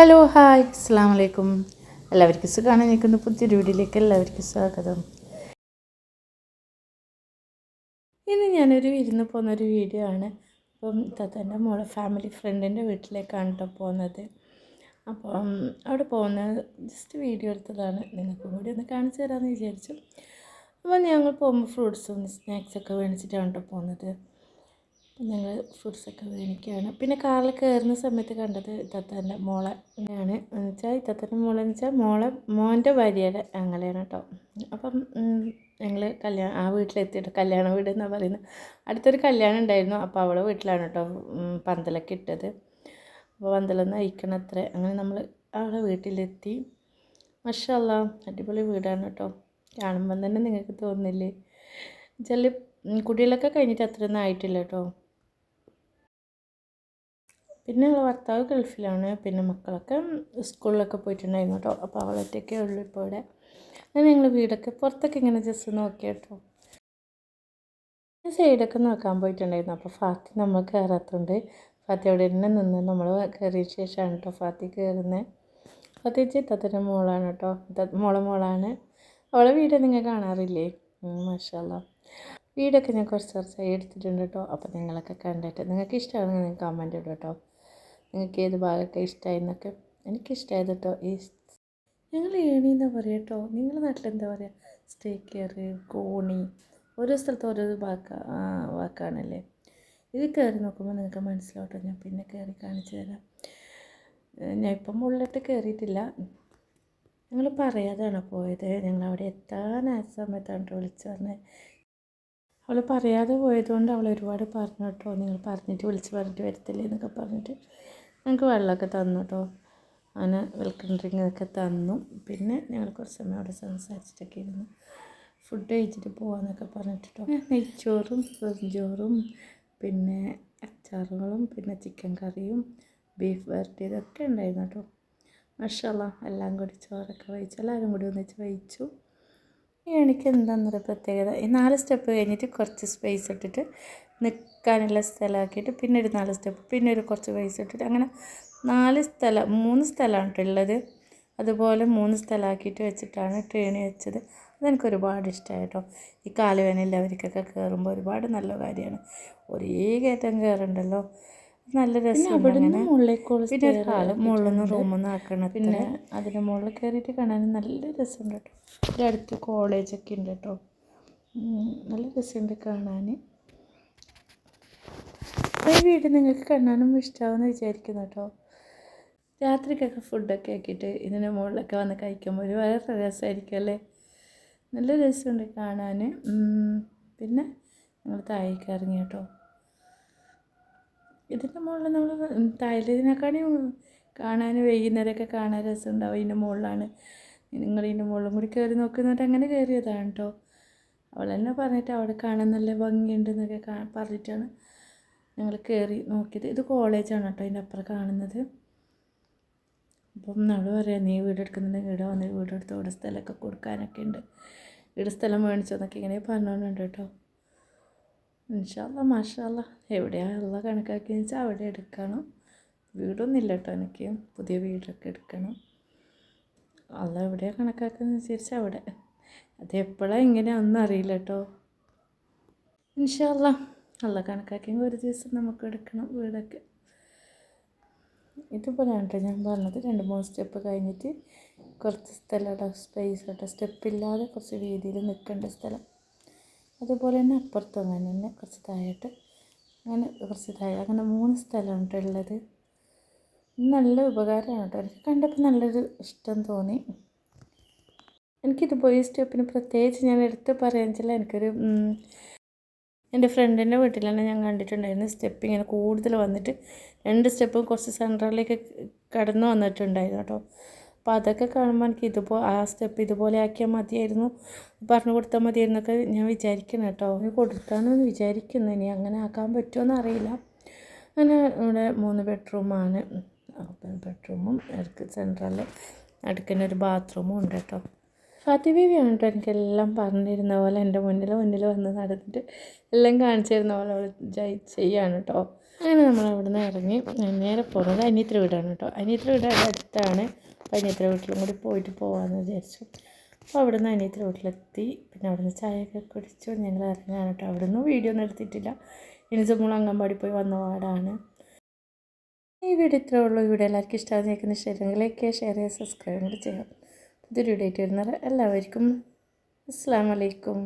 Hello hi അസ്സാം വലൈക്കും എല്ലാവർക്കും സുഖമാണ് നിൽക്കുന്ന പുതിയൊരു വീഡിയോയിലേക്ക് എല്ലാവർക്കും സ്വാഗതം. ഇന്ന് ഞാനൊരു വിരുന്ന് പോകുന്നൊരു വീഡിയോ ആണ്. അപ്പം തത്തന്റെ മോളെ ഫാമിലി ഫ്രണ്ടിന്റെ വീട്ടിലേക്കാണ് കേട്ടോ പോകുന്നത്. അപ്പം അവിടെ പോകുന്ന ജസ്റ്റ് വീഡിയോ എടുത്തതാണ്. നിങ്ങൾക്കും കൂടി ഒന്ന് കാണിച്ചു തരാമെന്ന് വിചാരിച്ചു. അപ്പോൾ ഞങ്ങൾ പോകുമ്പോൾ ഫ്രൂട്ട്സും സ്നാക്സൊക്കെ മേടിച്ചിട്ടാണ് കേട്ടോ പോകുന്നത്. ഞങ്ങൾ ഫ്രൂട്ട്സൊക്കെ മേടിക്കുകയാണ്. പിന്നെ കാറിൽ കയറുന്ന സമയത്ത് കണ്ടത് ഇത്തത്തന്റെ മോളെ ആണ്. എന്ന് വെച്ചാൽ മോളെ എന്ന് വെച്ചാൽ മോളെ മോന്റെ ഭാര്യയുടെ അങ്ങനെയാണ് കേട്ടോ അപ്പം ഞങ്ങൾ കല്യാണം ആ വീട്ടിലെത്തിയിട്ട് കല്യാണ വീട് എന്നാണ് പറയുന്നത് അടുത്തൊരു കല്യാണം ഉണ്ടായിരുന്നു. അപ്പോൾ അവളെ വീട്ടിലാണ് കേട്ടോ പന്തലൊക്കെ ഇട്ടത്. അപ്പോൾ പന്തലൊന്ന് അയക്കണം അത്ര അങ്ങനെ നമ്മൾ അവളെ വീട്ടിലെത്തി. മഷല്ല അടിപൊളി വീടാണ് കേട്ടോ കാണുമ്പം തന്നെ നിങ്ങൾക്ക് തോന്നില്ലേ? ചില കുടികളൊക്കെ കഴിഞ്ഞിട്ട് അത്രയൊന്നും ആയിട്ടില്ല കേട്ടോ പിന്നെ അവളെ ഭർത്താവ് ഗൾഫിലാണ്. പിന്നെ മക്കളൊക്കെ സ്കൂളിലൊക്കെ പോയിട്ടുണ്ടായിരുന്നു കേട്ടോ. അപ്പോൾ അവളൊറ്റയ്ക്കേ ഉള്ളൂ ഇപ്പോൾ ഇവിടെ. അങ്ങനെ ഞങ്ങൾ വീടൊക്കെ പുറത്തൊക്കെ ഇങ്ങനെ ജസ്റ്റ് നോക്കി കേട്ടോ. സൈഡൊക്കെ നോക്കാൻ പോയിട്ടുണ്ടായിരുന്നു. അപ്പോൾ ഫാത്തി നമ്മൾ കയറാത്തതുകൊണ്ട് ഫാത്തി അവിടെ തന്നെ നിന്ന് നമ്മൾ കയറിയ ശേഷമാണ് കേട്ടോ ഫാത്തി കയറുന്നത് ഫാത്തി ചിത്തത്തിന്റെ മോളാണ് കേട്ടോ. മോള മോളാണ്. അവളെ വീട് നിങ്ങൾ കാണാറില്ലേ? മാഷാല്ല വീടൊക്കെ ഞാൻ കുറച്ച് കുറച്ചായി എടുത്തിട്ടുണ്ട് കേട്ടോ. അപ്പോൾ നിങ്ങളൊക്കെ കണ്ടിട്ട് നിങ്ങൾക്ക് ഇഷ്ടമാണെങ്കിൽ നിങ്ങൾ കമന്റ് ഇടും കേട്ടോ. നിങ്ങൾക്ക് ഏത് ഭാഗമൊക്കെ ഇഷ്ടമായി എന്നൊക്കെ എനിക്കിഷ്ടമായത് കേട്ടോ ഈ ഞങ്ങൾ ഏണി എന്താ പറയുക കേട്ടോ. നിങ്ങളുടെ നാട്ടിൽ എന്താ പറയുക സ്റ്റേക്കർ കോണി ഓരോ സ്ഥലത്ത് ഓരോ വാക്ക വാക്കാണല്ലേ. ഇത് കയറി നോക്കുമ്പോൾ നിങ്ങൾക്ക് മനസ്സിലാവട്ടോ ഞാൻ പിന്നെ കയറി കാണിച്ചു തരാം. ഞാൻ ഇപ്പം മുകളിലോട്ട് കയറിയിട്ടില്ല ഞങ്ങൾ പറയാതെയാണ് പോയത്? ഞങ്ങൾ അവിടെ എത്താൻ ആ സമയത്താണ് വിളിച്ചു പറഞ്ഞത്. അവൾ പറയാതെ പോയതുകൊണ്ട് അവൾ ഒരുപാട് പറഞ്ഞു കേട്ടോ. നിങ്ങൾ പറഞ്ഞിട്ട് വിളിച്ച് പറഞ്ഞിട്ട് വരത്തില്ലേ എന്നൊക്കെ പറഞ്ഞിട്ട്. ഞങ്ങൾക്ക് വെള്ളമൊക്കെ തന്നു കേട്ടോ അങ്ങനെ വെൽക്കം ഡ്രിങ്ക് ഒക്കെ തന്നു. പിന്നെ ഞങ്ങൾ കുറച്ച് സമയം അവിടെ സംസാരിച്ചിട്ടൊക്കെ ഇരുന്നു. ഫുഡ് കഴിച്ചിട്ട് പോകാമെന്നൊക്കെ പറഞ്ഞിട്ടോ നെയ്ച്ചോറും ചോറും പിന്നെ അച്ചാറുകളും പിന്നെ ചിക്കൻ കറിയും ബീഫ് വരട്ടിയതൊക്കെ ഉണ്ടായിരുന്നു കേട്ടോ മഷാല എല്ലാം കൂടി ചോറൊക്കെ വഹിച്ചു എല്ലാവരും കൂടി ഒന്നിച്ച് വഹിച്ചു എനിക്ക് എന്താണെന്നൊരു പ്രത്യേകത ഈ നാല് സ്റ്റെപ്പ് കഴിഞ്ഞിട്ട് കുറച്ച് സ്പേസ് ഇട്ടിട്ട് നിൽക്കാനുള്ള സ്ഥലമാക്കിയിട്ട് പിന്നെ ഒരു നാല് സ്റ്റെപ്പ് പിന്നെ ഒരു കുറച്ച് പൈസ ഇട്ടിട്ട് അങ്ങനെ നാല് സ്ഥലം മൂന്ന് സ്ഥലമാണ് ഉള്ളത്. അതുപോലെ മൂന്ന് സ്ഥലമാക്കിയിട്ട് വെച്ചിട്ടാണ് ട്രെയിൻ വെച്ചത്. അതെനിക്ക് ഒരുപാട് ഇഷ്ടമായി കേട്ടോ ഈ കാലുവേനയിൽ അവർക്കൊക്കെ കയറുമ്പോൾ ഒരുപാട് നല്ല കാര്യമാണ്. ഒരേ കയറ്റം കയറുണ്ടല്ലോ നല്ല രസമാണ് പിന്നെ ഒരു കാലം മുകളിൽ നിന്ന് റൂമിൽ നിന്ന് ആക്കണം പിന്നെ അതിന് മുകളിൽ കയറിയിട്ട് കാണാൻ നല്ല രസമുണ്ട് കേട്ടോ. ഇവിടെ അടുത്ത് കോളേജൊക്കെ ഉണ്ട് കേട്ടോ. നല്ല രസമുണ്ട് കാണാൻ. ഈ വീട് നിങ്ങൾക്ക് കാണാനും ഇഷ്ടമാവുമെന്ന് വിചാരിക്കുന്നു കേട്ടോ. രാത്രിക്കൊക്കെ ഫുഡൊക്കെ ആക്കിയിട്ട് ഇതിന്റെ മുകളിലൊക്കെ വന്ന് കഴിക്കുമ്പോൾ ഒരു വേറെ രസമായിരിക്കും അല്ലേ? നല്ല രസമുണ്ട് കാണാൻ. പിന്നെ നിങ്ങൾ താഴേക്ക് ഇറങ്ങി കേട്ടോ. ഇതിന്റെ മുകളിൽ നമ്മൾ താഴേതിനെക്കാളും കാണാൻ വൈകുന്നേരമൊക്കെ കാണാൻ രസമുണ്ടാവും. ഇതിന്റെ മുകളിലാണ് നിങ്ങൾ ഇതിന്റെ മുകളിലും കൂടി കയറി നോക്കുന്നിട്ട് അങ്ങനെ കയറിയതാണ് കേട്ടോ. അവൾ തന്നെ പറഞ്ഞിട്ട് അവിടെ കാണാൻ നല്ല ഭംഗിയുണ്ടെന്നൊക്കെ കാ പറഞ്ഞിട്ടാണ് ഞങ്ങൾ കയറി നോക്കിയത്. ഇത് കോളേജാണ് കേട്ടോ. അതിന്റെ അപ്പുറം കാണുന്നത്. അപ്പം നമ്മൾ പറയാം നീ വീട് വീടെടുക്കുന്നുണ്ടെങ്കിൽ ഇവിടെ വന്ന് വീടെടുത്ത് ഇവിടെ സ്ഥലമൊക്കെ കൊടുക്കാനൊക്കെ ഉണ്ട്. ഇവിടെ സ്ഥലം മേടിച്ചു എന്നൊക്കെ ഇങ്ങനെ പറഞ്ഞുകൊണ്ടുണ്ട് കേട്ടോ. ഇൻഷാല്ല മാഷാല്ല എവിടെയാണുള്ള കണക്കാക്കി വെച്ചാൽ അവിടെ എടുക്കണം. വീടൊന്നും ഇല്ല കേട്ടോ എനിക്ക്. പുതിയ വീടൊക്കെ എടുക്കണം. അല്ല എവിടെയാണ് കണക്കാക്കുന്നത് അനുസരിച്ച് അവിടെ. അത് ഇങ്ങനെ ഒന്നും അറിയില്ല കേട്ടോ. ഇൻഷാല്ല അല്ല കണക്കാക്കിയെങ്കിൽ ഒരു ദിവസം നമുക്ക് എടുക്കണം വീടൊക്കെ. ഇതുപോലെയാണ് കേട്ടോ ഞാൻ പറഞ്ഞത് രണ്ട് മൂന്ന് സ്റ്റെപ്പ് കഴിഞ്ഞിട്ട് കുറച്ച് സ്ഥലം കേട്ടോ സ്പേസ് കേട്ടോ സ്റ്റെപ്പില്ലാതെ കുറച്ച് വീതിയിൽ നിൽക്കേണ്ട സ്ഥലം. അതുപോലെ തന്നെ അപ്പുറത്തും അങ്ങനെ തന്നെ കുറച്ച് താഴോട്ട് അങ്ങനെ കുറച്ച് താഴെ അങ്ങനെ മൂന്ന് സ്ഥലമാണ് കേട്ടോ ഉള്ളത്. നല്ല ഉപകാരമാണ് കേട്ടോ. എനിക്ക് കണ്ടപ്പോൾ നല്ലൊരു ഇഷ്ടം തോന്നി. എനിക്കിത് പോയി സ്റ്റെപ്പിന് പ്രത്യേകിച്ച് ഞാൻ എടുത്ത് പറയാൻ വെച്ചാൽ എനിക്കൊരു എന്റെ ഫ്രണ്ടിന്റെ വീട്ടിലാണ് ഞാൻ കണ്ടിട്ടുണ്ടായിരുന്നു സ്റ്റെപ്പ് ഇങ്ങനെ കൂടുതൽ വന്നിട്ട് രണ്ട് സ്റ്റെപ്പും കുറച്ച് സെൻട്രലിലേക്ക് കടന്നു വന്നിട്ടുണ്ടായിരുന്നു കേട്ടോ. അപ്പോൾ അതൊക്കെ കാണുമ്പോൾ എനിക്ക് ഇതുപോലെ ആ സ്റ്റെപ്പ് ഇതുപോലെ ആക്കിയാൽ മതിയായിരുന്നു. പറഞ്ഞു കൊടുത്താൽ മതിയായിരുന്നൊക്കെ ഞാൻ വിചാരിക്കണം കേട്ടോ. അവന് കൊടുത്താണെന്ന് വിചാരിക്കുന്നു. ഇനി അങ്ങനെ ആക്കാൻ പറ്റുമോ അറിയില്ല. അങ്ങനെ ഇവിടെ മൂന്ന് ബെഡ്റൂമാണ്. ബെഡ്റൂമും ഇടയ്ക്ക് സെൻട്രലിൽ അടുക്കുന്ന ഒരു ബാത്റൂമും ഉണ്ട് കേട്ടോ. ഫാത്തി ബേബി കേട്ടോ എനിക്കെല്ലാം പറഞ്ഞിരുന്ന പോലെ എന്റെ മുന്നിൽ മുന്നിൽ വന്ന് നടന്നിട്ട് എല്ലാം കാണിച്ചു തരുന്ന പോലെ അവൾ ചെയ്യാണ് കേട്ടോ അങ്ങനെ നമ്മൾ അവിടെ നിന്ന് ഇറങ്ങി. നേരെ പോകുന്നത് അനിയത്ര വീടാണ് കേട്ടോ അനിയത്ര വീട് അവിടെ അടുത്താണ്. അപ്പോൾ അനിയത്ര വീട്ടിലും കൂടി പോയിട്ട് പോകാമെന്ന് വിചാരിച്ചു. അപ്പോൾ അവിടെ നിന്ന് അനിയത്ര വീട്ടിലെത്തി. പിന്നെ അവിടെ നിന്ന് ചായയൊക്കെ കുടിച്ചു. ഞങ്ങൾ ഇറങ്ങാണ് കേട്ടോ അവിടെ നിന്ന് വീഡിയോ ഒന്നും എടുത്തിട്ടില്ല. ഇനി നമ്മൾ അങ്കമ്പാടി പോയി വന്ന പാടാണ്. ഈ വീഡിയോ ഇത്രേ ഉള്ളൂ. ഈ വീഡിയോ എല്ലാവർക്കും ഇഷ്ടമാകുന്ന കേൾക്കുന്ന ഇഷ്ടമെങ്കിൽ ലൈക്ക് ഷെയർ ചെയ്യുക സബ്സ്ക്രൈബ് കൂടി ചെയ്യാം വീഡിയോ ആയിട്ട് വരുന്നത് എല്ലാവർക്കും അസ്സാം വലൈക്കും